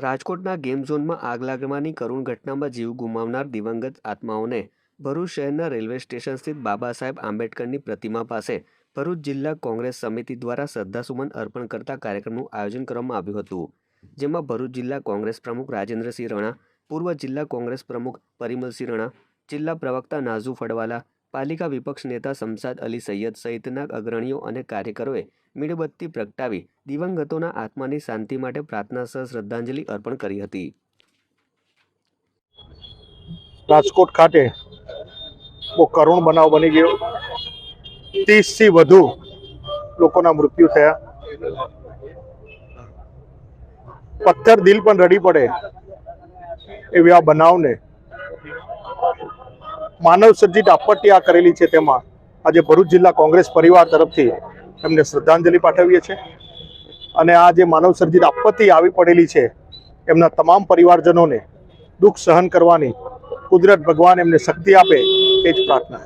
રાજકોટના ગેમ ઝોનમાં આગ લાગવાની કરુણ ઘટનામાં જીવ ગુમાવનાર દિવંગત આત્માઓને ભરૂચ શહેરના રેલવે સ્ટેશન સ્થિત બાબા સાહેબ આંબેડકરની પ્રતિમા પાસે ભરૂચ જિલ્લા કોંગ્રેસ સમિતિ દ્વારા શ્રદ્ધાસુમન અર્પણ કરતા કાર્યક્રમનું આયોજન કરવામાં આવ્યું હતું, જેમાં ભરૂચ જિલ્લા કોંગ્રેસ પ્રમુખ રાજેન્દ્રસિંહ રણા, પૂર્વ જિલ્લા કોંગ્રેસ પ્રમુખ પરિમલસિંહ રણા, જિલ્લા પ્રવક્તા નાઝુ ફડવાલા પાલિકા વિપક્ષ નેતા શમશાદ અલી સૈયદ સહિતના અગ્રણીઓ અને કાર્યકરોએ મીણબત્તી પ્રગટાવી દિવંગતોના આત્માની શાંતિ માટે પ્રાર્થના સહ શ્રદ્ધાંજલિ અર્પણ કરી હતી. રાજકોટ ખાતે બહુ કરુણ બનાવ બની ગયો. ત્રીસથી વધુ લોકોના મૃત્યુ થયા. પથ્થર દિલ પણ રડી પડે એવી આ બનાવને માનવ સર્જિત આપત્તિ આ કરેલી છે તેમાં આજે ભરૂચ જિલ્લા કોંગ્રેસ પરિવાર તરફથી એમને શ્રદ્ધાંજલિ પાઠવીએ છીએ. અને આ જે માનવ સર્જિત આપત્તિ આવી પડેલી છે, એમના તમામ પરિવારજનોને દુઃખ સહન કરવાની કુદરત ભગવાન એમને શક્તિ આપે એ જ પ્રાર્થના